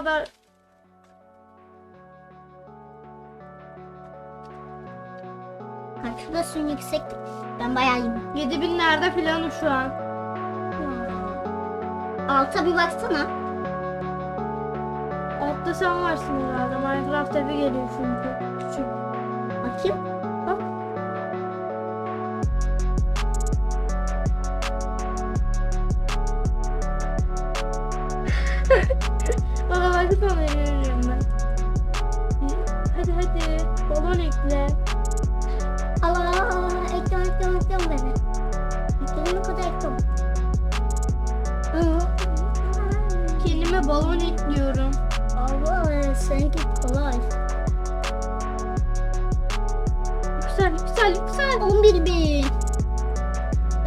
haber Ha, şurası yüksek. Ben bayağı iyiyim. 7000'lerde filanım şu an. Alta bir baksana. Altta sen varsın herhalde. Minecraft evi geliyor çünkü. Küçük. Bakayım. Balon ekliyorum. Allah seninki kolay. Yüksel yüksel yüksel. 11 bin.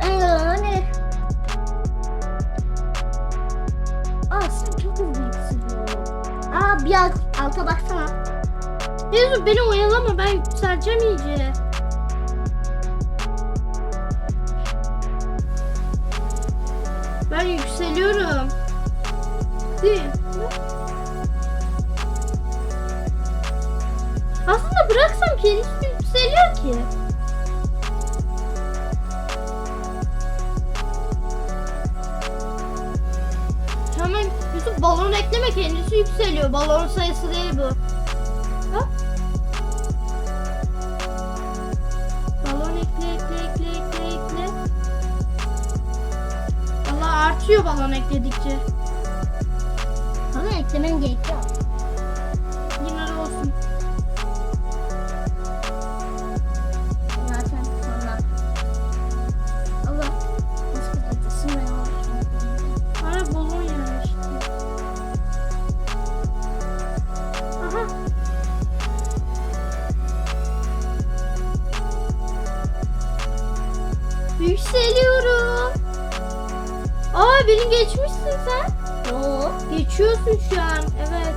Yani. Aa sen çok hızlı yükseliyorsun. Aa bir alt, alta baksana. Yusuf beni oyalama ben yükseleceğim iyice. Ben yükseliyorum. Değil. Aslında bıraksam kendisi yükseliyor ki. Hemen Yusuf balon ekleme kendisi yükseliyor. Balon sayısı değil bu. Balon ekle ekle ekle ekle ekle. Artıyor balon ekledikçe. Eklemen gerekiyor. Yine olsun. Zaten sonra. Allah. Nasıl acısın ya? Bana balon yerleşti. Aha. Yükseliyorum. Aa beni geçmişsin sen. Yok. Geçiyorsun şu an. Evet.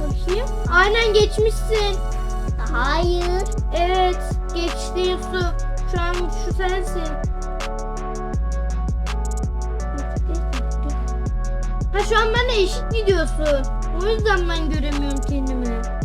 Bakayım. Aynen geçmişsin. Hayır. Evet. Geçti Yusuf. Şu an şu sensin. Ha şu an benimle eşit gidiyorsun. O yüzden ben göremiyorum kendimi.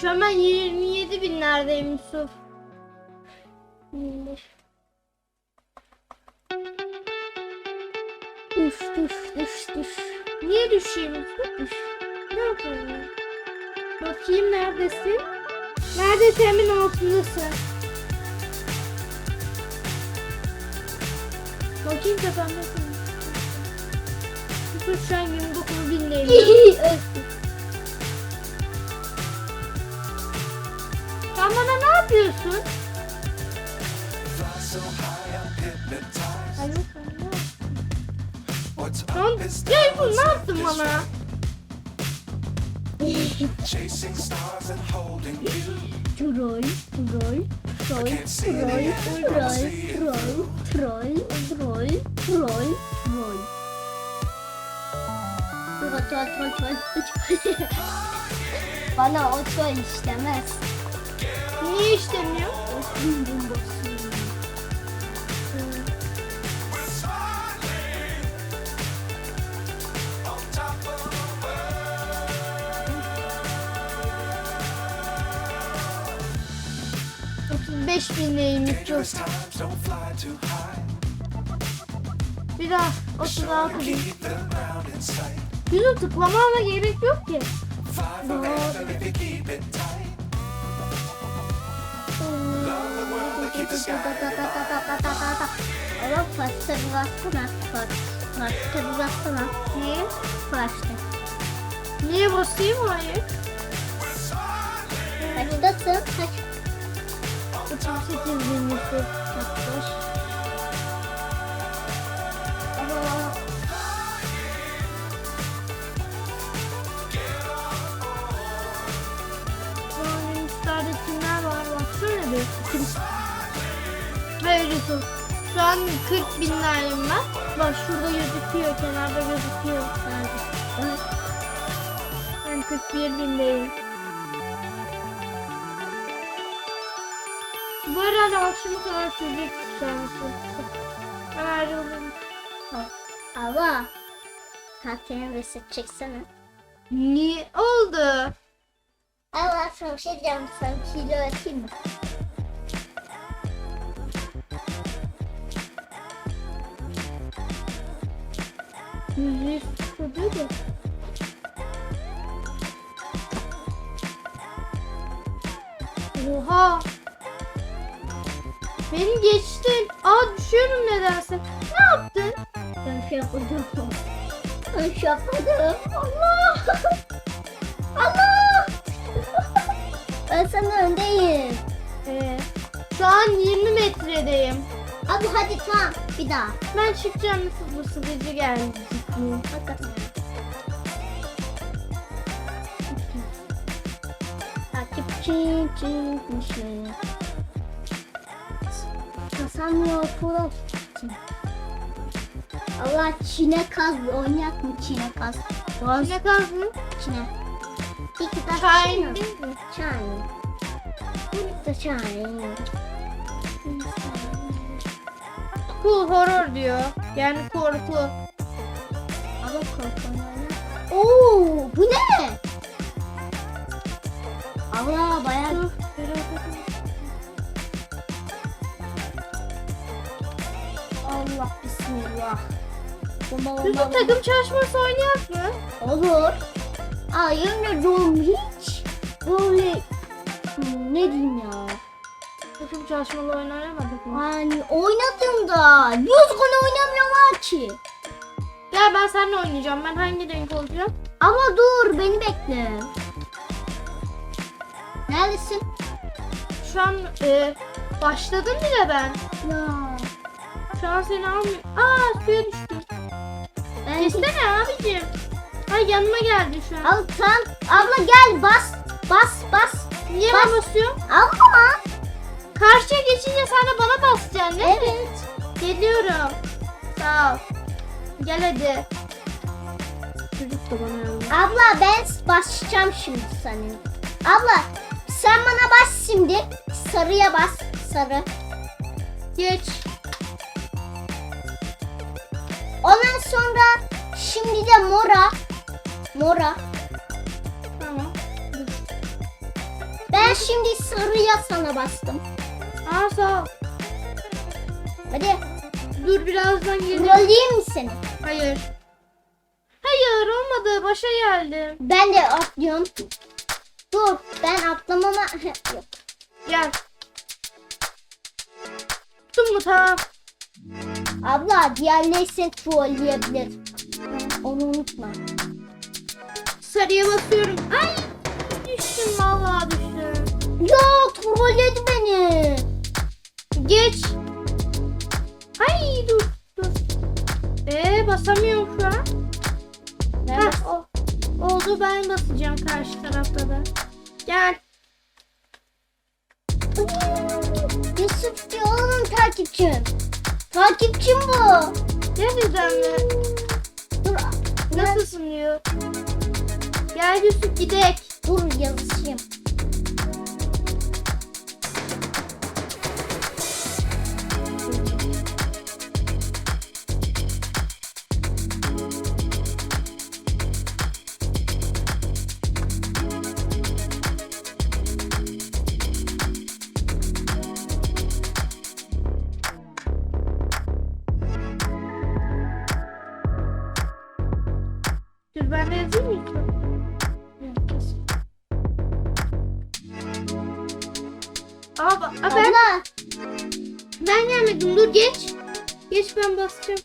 Şu an ben 27 binlerdeyim Yusuf. 25. Düş düş düş düş. Niye düşeyim Yusuf? Düş. Ne yapayım? Bakayım neredesin? Neredesin emin altındasın. Bakayım tepemdesin. Yusuf şu an 29 bindeyim. Sen bana ne yapıyorsun? Hayır ne yaptın? Ya Yusuf ne yaptın bana? Troll, troll, troll, troll, troll, troll, troll, troll, troll, troll. Troll, troll, troll, troll. Bana o troll işlemez. Niye işlemiyor? Bum bum basıyor. We're smiling on top of the world. 35 bindeyim Dangerous Yusuf. times don't fly too high. Bir daha Sure 36 to bin. Yusuf tıklamama gerek yok ki. Fly Ama pasta bir baksana. Pasta bir baksana. Niye? Pasta. Niye basayım orayı? Kaçtasın? Kaç? 38 bin yüzyıl. 60. Kim? Hayır Yusuf. Şu an 40 binlerdim ben. Bak şurada gözüküyor. Kenarda gözüküyor. Nerede? Ben 41 bindeyim. Bu herhalde akşama kadar sürecek kendisi. Ben ayrıldım. Allah. Kalkını reset çeksene. Ne oldu? Allah sana bir şey diyeceğim. Sana kilo atayım mı? Yüzü tutuyor da. Oha. Beni geçtin. Aa düşüyorum nedense. Ne yaptın? Ben şey yapmadım. Ben şey yapmadım. Allah. Allah. ben sana öndeyim. Ee, şu an 20 metredeyim. Abi hadi tamam. Bir daha. Ben çıkacağım bu sıkıcı geldi. Hakikaten. Takipçi çıkmışım. Kasamıyor Polat. Allah Çin'e kaz oynayak mı Çin'e kaz? Boğaz Ne kaldı? Çin'e. İki de Çin'e. mi? Çay. Bir de. Cool horror diyor. Yani korku. Ama korkunç. Oo, bu ne? Allah bayağı Allah bismillah. Bomba bomba Yusuf takım çalışması oynayak mı? Olur. Aa yemin ediyorum hiç böyle ne diyeyim ya. Takım çalışmalı oyun oynamadık mı? Yani oynadım da düzgün oynamıyorlar ki. Gel ben seninle oynayacağım. Ben hangi renk olacağım? Ama dur beni bekle. Neredesin? Şu an e, başladım bile ben. Ya. Şu an seni almıyorum. Aa suya düştüm. Ben Kesene abicim. Ay yanıma geldi şu an. Al tamam. Abla gel bas. Bas bas. Niye bas. ben basıyorum? Abla. Karşıya geçince sen de bana basacaksın değil mi? Evet. Geliyorum. Gel hadi. Çocuk da bana. Abla ben basacağım şimdi senin. Abla sen bana bas şimdi. Sarıya bas. Sarı. Geç. Ondan sonra şimdi de mora. Mora. Tamam. Ben şimdi sarıya sana bastım. Aa sağ ol. Hadi. Dur birazdan gelirim. Mi seni? Hayır. Hayır olmadı. Başa geldim. Ben de atlıyorum. Dur ben atlamama... Yok. Gel. Tuttum mu tamam. Abla diğerleri seni trolleyebilir. Onu unutma. Sarıya basıyorum. Ay basamıyorum şu an. Nerede? Heh, o, oldu ben basacağım karşı tarafta da. Gel. Yusuf oğlum takipçim. Takipçim bu. Gerçekten mi? Dur. Nasılsın diyor. Gel Yusuf gidek. Dur yazışayım. Dur ben de yazayım mı Yusuf? Aa, ba- aa, ben, Abla. ben gelmedim dur geç. Geç ben basacağım.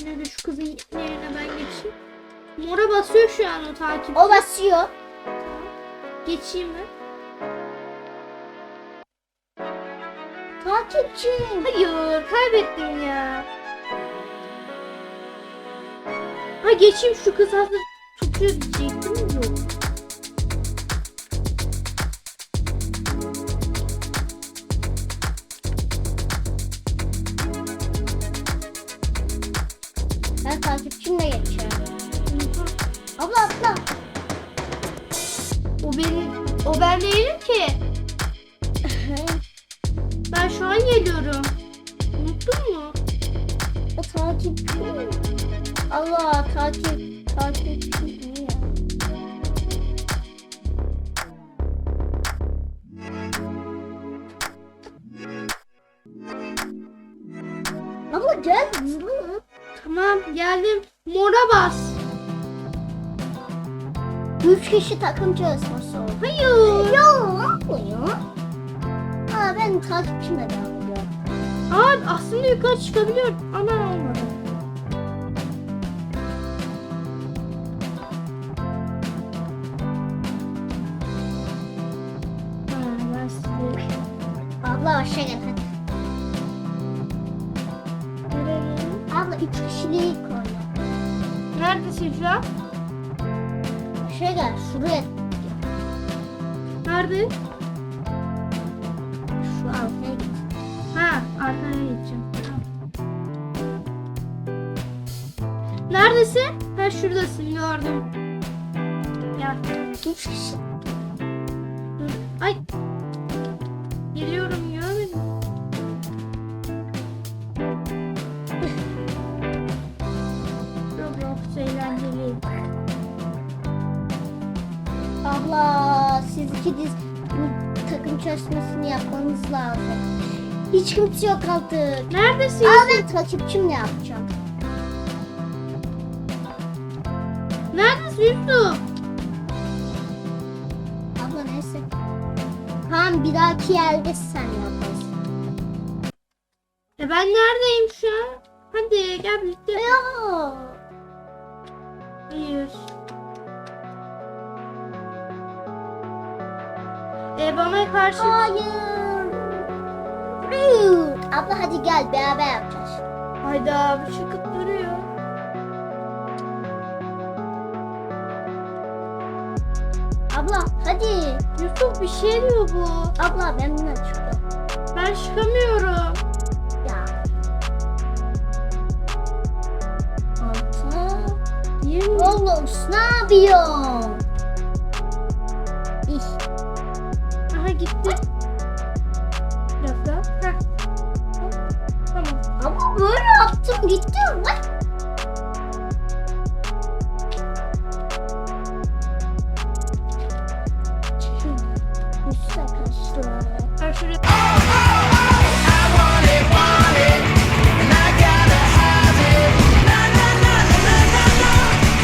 Yine de şu kızın yerine ben geçeyim. Mora basıyor şu an o takip. O basıyor. Geçeyim mi? Takipçi. Hayır kaybettim ya. Ha geçeyim şu kız hazır tutuyor diyecektim yok. Ben takipçimle geçiyorum. Abla abla. O benim o ben değilim ki. Ben şu an geliyorum. Unuttun mu? o takipçi. Allah takip takipçi ne ya? Abla gel. Tamam geldim. Mora bas. Üç kişi takım çalışması oldu. Hayır. Ya abla ya. Aa ben takipçimle devam ediyorum. Aa aslında yukarı çıkabiliyor. Ama Abla başa gel hadi. Abla üç kişiliği koy. Neredesin şu an? Başa gel şuraya. Nerede? Şu altaya git. Ha, arkaya geçeceğim. Tamam. Neredesin? Ha şuradasın gördüm. Gel. Üç kişi. Ay. Abla siz iki diz bu takım çalışmasını yapmanız lazım. Hiç kimse yok artık. Neredesin? Aa ben takipçimle yapacağım. Neredesin Yusuf? Abla neyse. Tamam bir dahaki yerde sen yaparsın. E ben neredeyim şu an? Hadi gel birlikte. Ya. Hayır. E bana karşı... Hayır. Rude. Abla hadi gel beraber yapacağız. Hayda bu çıkıp duruyor. Abla hadi. Yusuf bir şey diyor bu. Abla ben bundan çıktım. Ben çıkamıyorum. Ya. Altı. Yirmi. Oğlum ne yapıyorsun? Gitti. Biraz daha. Heh. Tamam. Ama böyle yaptım gitti bak.